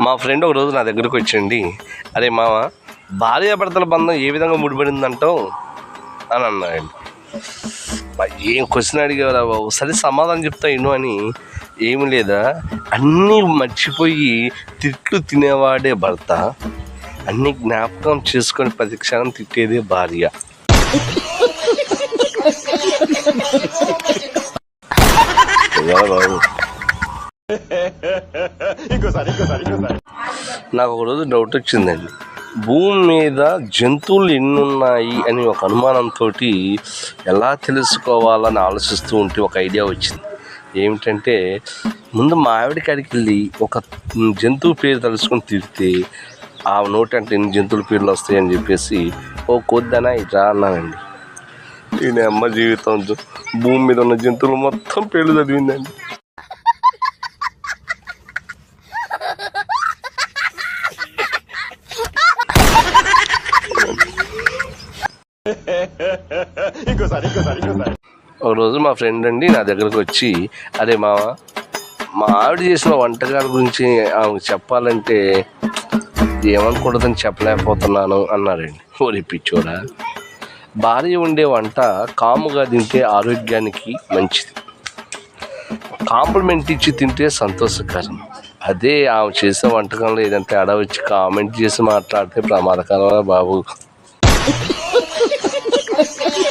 మా ఫ్రెండ్ ఒక రోజు నా దగ్గరకు వచ్చిండి అరే మామ భార్యాభర్తల బంధం ఏ విధంగా ముడిపడిందంటావు అని అన్నాడండి. బా, ఏం క్వశ్చన్ అడిగేవరా బాబు? సరే సమాధానం చెప్తా ఇను అని. ఏమి లేదా? అన్నీ మర్చిపోయి తిట్లు తినేవాడే భర్త. అన్ని జ్ఞాపకం చేసుకొని ప్రతి క్షణం తిట్టేదే భార్య. బాబు. నాకు ఒకరోజు డౌట్ వచ్చిందండి. భూమి మీద జంతువులు ఎన్ని ఉన్నాయి అని ఒక అనుమానంతో ఎలా తెలుసుకోవాలని ఆలోచిస్తూ ఉంటే ఒక ఐడియా వచ్చింది. ఏమిటంటే ముందు మా ఆవిడ కాడికి వెళ్ళి ఒక జంతువు పేరు తలుచుకొని తిరిగితే ఆ నోటి అంటే ఎన్ని జంతువుల పేర్లు వస్తాయని చెప్పేసి ఓ కొద్దనా ఇట్లా అన్నానండి. నేను అమ్మ జీవితం భూమి మీద ఉన్న జంతువులు మొత్తం పేర్లు చదివిందండి. ఒక రోజు మా ఫ్రెండ్ అండి నా దగ్గరకు వచ్చి అరే మామ మా ఆవిడ చేసిన వంటకాల గురించి ఆమెకు చెప్పాలంటే ఏమనుకుంటుందని చెప్పలేకపోతున్నాను అన్నారండి ఓరి పిచ్చోడా భార్య వండే వంట కాముగా తింటే ఆరోగ్యానికి మంచిది. కాంప్లిమెంట్ ఇచ్చి తింటే సంతోషకరం. అదే ఆమె చేసే వంటకంలో ఏదంటే అడవచ్చి కామెంట్ చేసి మాట్లాడితే ప్రమాదకరమైన బాబు?